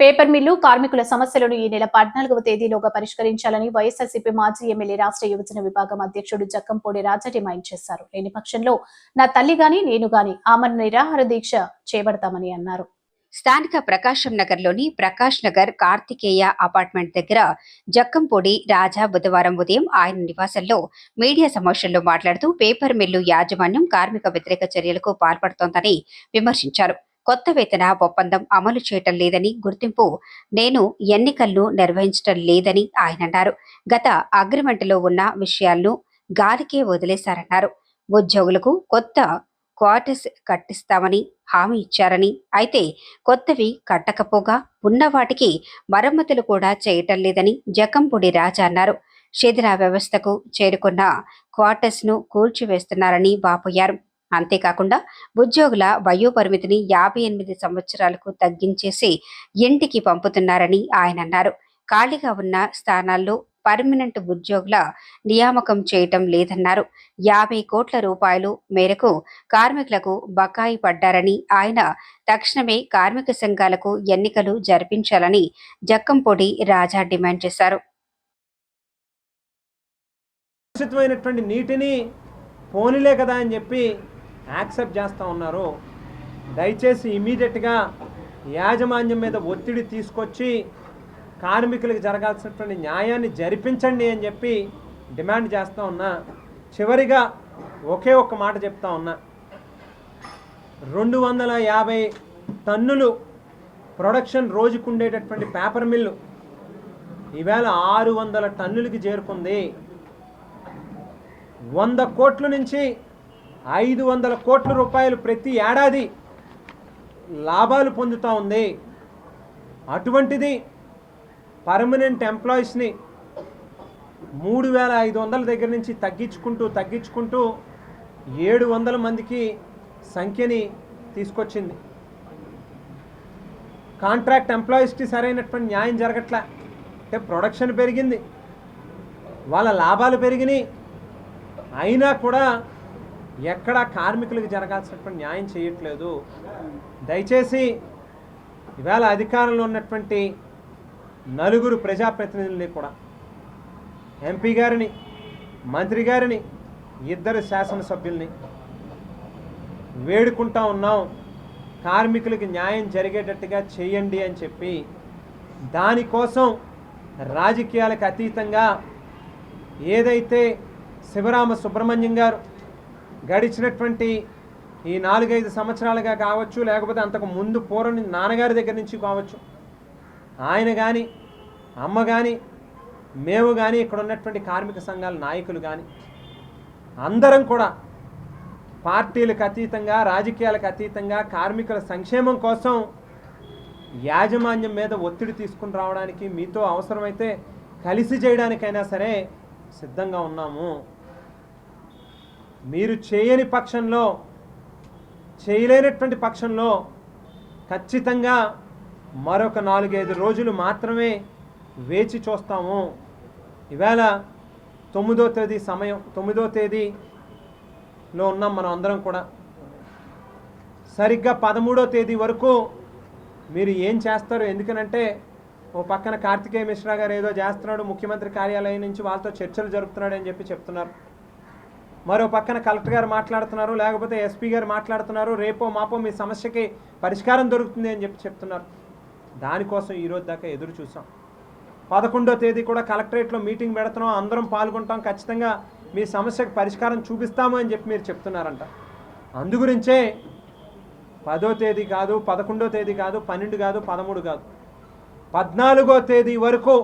Paper mill కార్మికుల సమస్యలను ఈ నెల పద్నాలుగవ తేదీలోగా పరిష్కరించాలని వైఎస్ఆర్సీపీ మాజీ ఎమ్మెల్యే రాష్ట్ర యువజన విభాగం అధ్యక్షుడు జక్కంపూడి రాజా డిమాండ్ చేశారు. లేని పక్షంలో నా తల్లి గాని నేను గాని ఆమెను నిరాహార దీక్ష చేపడతామని అన్నారు. స్థానిక ప్రకాశం నగర్లోని ప్రకాష్ నగర్ కార్తికేయ అపార్ట్మెంట్ దగ్గర జక్కంపూడి రాజా బుధవారం ఉదయం ఆయన నివాసంలో మీడియా సమావేశంలో మాట్లాడుతూ పేపర్ మిల్లు యాజమాన్యం కార్మిక వ్యతిరేక చర్యలకు పాల్పడుతోందని విమర్శించారు. కొత్త వేతన ఒప్పందం అమలు చేయటం లేదని గుర్తింపు నేను ఎన్నికలను నిర్వహించటం లేదని ఆయన అన్నారు. గత అగ్రిమెంట్లో ఉన్న విషయాలను గాలికే వదిలేశారన్నారు. ఉద్యోగులకు కొత్త క్వార్టర్స్ కట్టిస్తామని హామీ ఇచ్చారని అయితే కొత్తవి కట్టకపోగా ఉన్న వాటికి మరమ్మతులు కూడా చేయటం లేదని జకంపూడి రాజా అన్నారు. శిథిల వ్యవస్థకు చేరుకున్న క్వార్టర్స్ను కూల్చివేస్తున్నారని వాపోయారు. అంతేకాకుండా ఉద్యోగుల వయోపరిమితిని యాభై ఎనిమిది సంవత్సరాలకు తగ్గించేసి ఇంటికి పంపుతున్నారని ఆయన అన్నారు. ఖాళీగా ఉన్న స్థానాల్లో పర్మనెంట్ ఉద్యోగుల నియామకం చేయటం లేదన్నారు. యాభై కోట్ల రూపాయలు మేరకు కార్మికులకు బకాయి పడ్డారని ఆయన తక్షణమే కార్మిక సంఘాలకు ఎన్నికలు జరిపించాలని జక్కంపొడి రాజా డిమాండ్ చేశారు. నీటిని పోనీలే కదా అని చెప్పి యాక్సెప్ట్ చేస్తూ ఉన్నారు దయచేసి ఇమీడియట్గా యాజమాన్యం మీద ఒత్తిడి తీసుకొచ్చి కార్మికులకు జరగాల్సినటువంటి న్యాయాన్ని జరిపించండి అని చెప్పి డిమాండ్ చేస్తూ ఉన్నా. చివరిగా ఒకే ఒక్క మాట చెప్తా ఉన్నా. రెండు వందల యాభై టన్నులు ప్రొడక్షన్ రోజుకు ఉండేటటువంటి పేపర్ మిల్లు ఈవేళ ఆరు వందల టన్నులకి చేరుకుంది. వంద కోట్ల నుంచి ఐదు వందల కోట్ల రూపాయలు ప్రతి ఏడాది లాభాలు పొందుతూ ఉంది. అటువంటిది పర్మనెంట్ ఎంప్లాయీస్ని మూడు వేల ఐదు వందల దగ్గర నుంచి తగ్గించుకుంటూ తగ్గించుకుంటూ ఏడు వందల మందికి సంఖ్యని తీసుకొచ్చింది. కాంట్రాక్ట్ ఎంప్లాయీస్కి సరైనటువంటి న్యాయం జరగట్లే. అంటే ప్రొడక్షన్ పెరిగింది. వాళ్ళ లాభాలు పెరిగినాయి. అయినా కూడా ఎక్కడా కార్మికులకు జరగాల్సినటువంటి న్యాయం చేయట్లేదు. దయచేసి ఇవాళ అధికారంలో ఉన్నటువంటి నలుగురు ప్రజాప్రతినిధుల్ని కూడా ఎంపీ గారిని మంత్రి గారిని ఇద్దరు శాసనసభ్యుల్ని వేడుకుంటా ఉన్నాం. కార్మికులకి న్యాయం జరిగేటట్టుగా చేయండి అని చెప్పి దానికోసం రాజకీయాలకు అతీతంగా ఏదైతే శివరామ సుబ్రహ్మణ్యం గారు గడిచినటువంటి ఈ నాలుగైదు సంవత్సరాలుగా కావచ్చు లేకపోతే అంతకు ముందు పూర్వం నాన్నగారి దగ్గర నుంచి కావచ్చు. ఆయన కానీ అమ్మ కానీ మేము కానీ ఇక్కడ ఉన్నటువంటి కార్మిక సంఘాల నాయకులు కానీ అందరం కూడా పార్టీలకు అతీతంగా రాజకీయాలకు అతీతంగా కార్మికుల సంక్షేమం కోసం యాజమాన్యం మీద ఒత్తిడి తీసుకుని రావడానికి మీతో అవసరమైతే కలిసి చేయడానికైనా సరే సిద్ధంగా ఉన్నాము. మీరు చేయని పక్షంలో చేయలేనటువంటి పక్షంలో ఖచ్చితంగా మరొక నాలుగైదు రోజులు మాత్రమే వేచి చూస్తాము. ఈవేళ తొమ్మిదో తేదీ సమయం తొమ్మిదో తేదీలో ఉన్నాం మనం అందరం కూడా. సరిగ్గా పదమూడో తేదీ వరకు మీరు ఏం చేస్తారు? ఎందుకనంటే ఓ పక్కన కార్తికేయ మిశ్రా గారు ఏదో చేస్తున్నాడు ముఖ్యమంత్రి కార్యాలయం నుంచి వాళ్ళతో చర్చలు జరుపుతున్నాడు అని చెప్పి చెప్తున్నారు. మరో పక్కన కలెక్టర్ గారు మాట్లాడుతున్నారు లేకపోతే ఎస్పీ గారు మాట్లాడుతున్నారు రేపో మాపో మీ సమస్యకి పరిష్కారం దొరుకుతుంది అని చెప్పి చెప్తున్నారు. దానికోసం ఈరోజు దాకా ఎదురు చూసాం. పదకొండో తేదీ కూడా కలెక్టరేట్లో మీటింగ్ పెడుతున్నాం అందరం పాల్గొంటాం ఖచ్చితంగా మీ సమస్యకు పరిష్కారం చూపిస్తాము అని చెప్పి మీరు చెప్తున్నారంట. అందుగురించే పదో తేదీ కాదు పదకొండో తేదీ కాదు పన్నెండు కాదు పదమూడు కాదు. పద్నాలుగో తేదీ వరకు